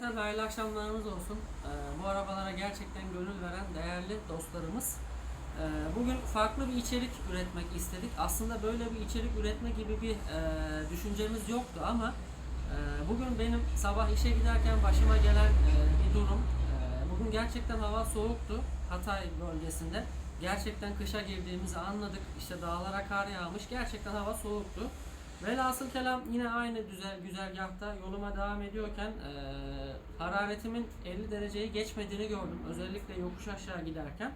Cümleten hayırlı akşamlarınız olsun. Ee, bu arabalara gerçekten gönül veren değerli dostlarımız. Ee, bugün farklı bir içerik üretmek istedik. Aslında böyle bir içerik üretme gibi bir e, düşüncemiz yoktu ama e, bugün benim sabah işe giderken başıma gelen e, bir durum. Bugün gerçekten hava soğuktu Hatay bölgesinde. Gerçekten kışa girdiğimizi anladık. İşte dağlara kar yağmış. Gerçekten hava soğuktu. Velhasıl kelam yine aynı güzel güzergahta yoluma devam ediyorken e, hararetimin 50 dereceyi geçmediğini gördüm. Özellikle yokuş aşağı giderken.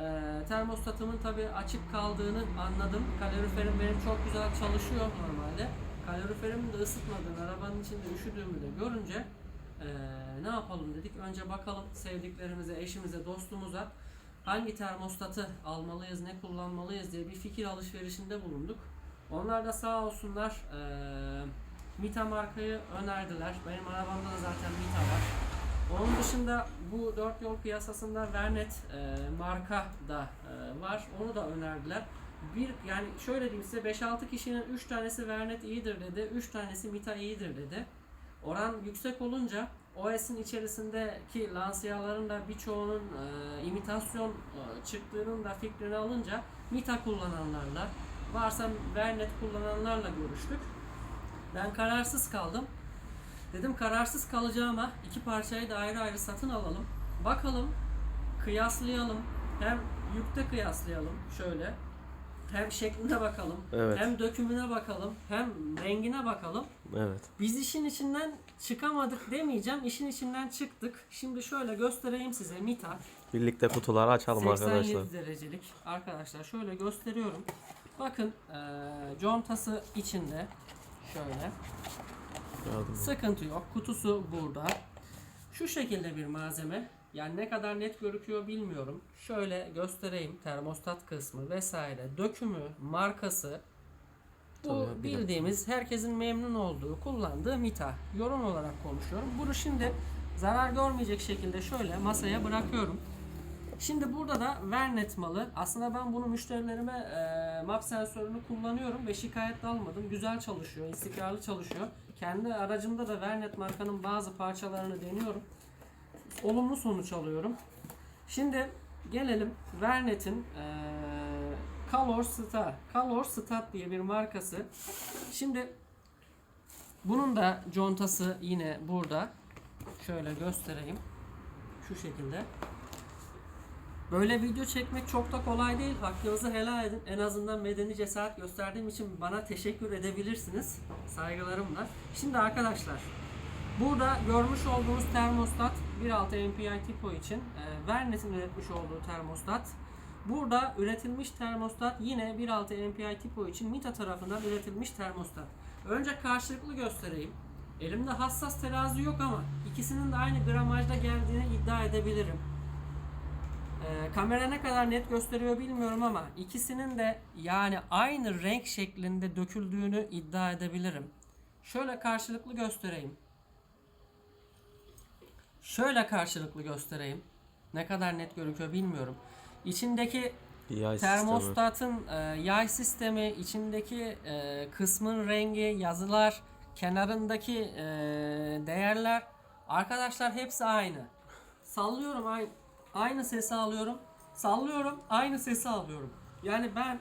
E, termostatımın tabi açık kaldığını anladım. Kaloriferim benim çok güzel çalışıyor normalde. Kaloriferimin de ısıtmadığını, arabanın içinde üşüdüğümü de görünce e, ne yapalım dedik. Önce bakalım sevdiklerimize, eşimize, dostumuza hangi termostatı almalıyız, ne kullanmalıyız diye bir fikir alışverişinde bulunduk. Onlar da sağ olsunlar eee Mita markayı önerdiler. Benim arabamda da zaten Mita var. Onun dışında bu dört yol piyasasında Vernet eee, marka da eee, var. Onu da önerdiler. Bir yani şöyle diyeyim size 5-6 kişinin 3 tanesi Vernet iyidir dedi. 3 tanesi Mita iyidir dedi. Oran yüksek olunca OS'in içerisindeki lansiyaların da birçoğunun eee, imitasyon eee, çıktığının da fikrini alınca Mita kullananlarla varsa Vernet kullananlarla görüştük. Ben kararsız kaldım. Dedim kararsız kalacağıma iki parçayı da ayrı ayrı satın alalım. Bakalım, kıyaslayalım. Hem yükte kıyaslayalım şöyle. Hem şekline bakalım, Evet. hem dökümüne bakalım, hem rengine bakalım. Evet. Biz işin içinden çıkamadık demeyeceğim, işin içinden çıktık. Şimdi şöyle göstereyim size Mita. Birlikte kutuları açalım 87 arkadaşlar. derecelik. Arkadaşlar şöyle gösteriyorum. Bakın eee contası içinde. Şöyle. Sıkıntı yok. Kutusu burada. Şu şekilde bir malzeme. Yani ne kadar net gözüküyor bilmiyorum. Şöyle göstereyim. Termostat kısmı vesaire. Dökümü, markası. Bu Tabii, bildiğimiz herkesin memnun olduğu, kullandığı Mita. Yorum olarak konuşuyorum. Bunu şimdi zarar görmeyecek şekilde şöyle masaya bırakıyorum. Şimdi burada da Vernet malı. Aslında ben bunu müşterilerime e, map sensörünü kullanıyorum ve şikayet almadım. Güzel çalışıyor, istikrarlı çalışıyor. Kendi aracımda da Vernet markanın bazı parçalarını deniyorum. Olumlu sonuç alıyorum. Şimdi gelelim Vernet'in e, Color Star. Color Stat diye bir markası. Şimdi bunun da contası yine burada. Şöyle göstereyim. Şu şekilde. Böyle video çekmek çok da kolay değil. Hakkınızı helal edin. En azından medeni cesaret gösterdiğim için bana teşekkür edebilirsiniz. Saygılarımla. Şimdi arkadaşlar burada görmüş olduğunuz termostat 1.6 MPI tipo için e, Vernet'in üretmiş olduğu termostat. Burada üretilmiş termostat yine 1.6 MPI tipo için Mita tarafından üretilmiş termostat. Önce karşılıklı göstereyim. Elimde hassas terazi yok ama ikisinin de aynı gramajda geldiğini iddia edebilirim. Ee, kamera ne kadar net gösteriyor bilmiyorum ama ikisinin de yani aynı renk şeklinde döküldüğünü iddia edebilirim. Şöyle karşılıklı göstereyim. Şöyle karşılıklı göstereyim. Ne kadar net gözüküyor bilmiyorum. İçindeki Yay sistemi. termostatın e, yay sistemi, içindeki e, kısmın rengi, yazılar, kenarındaki e, değerler arkadaşlar hepsi aynı. Sallıyorum aynı aynı sesi alıyorum. Sallıyorum aynı sesi alıyorum. Yani ben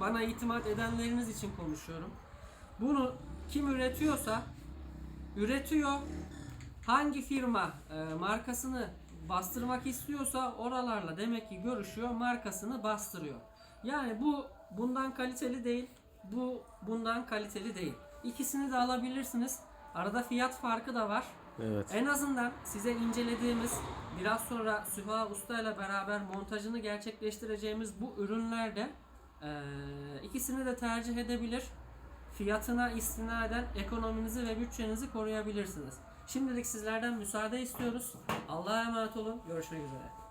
bana itimat edenleriniz için konuşuyorum. Bunu kim üretiyorsa üretiyor. Hangi firma e, markasını bastırmak istiyorsa oralarla demek ki görüşüyor, markasını bastırıyor. Yani bu bundan kaliteli değil, bu bundan kaliteli değil. İkisini de alabilirsiniz. Arada fiyat farkı da var. Evet. En azından size incelediğimiz biraz sonra Süha Usta ile beraber montajını gerçekleştireceğimiz bu ürünlerde eee, ikisini de tercih edebilir. Fiyatına istinaden ekonominizi ve bütçenizi koruyabilirsiniz. Şimdilik sizlerden müsaade istiyoruz. Allah'a emanet olun. Görüşmek üzere.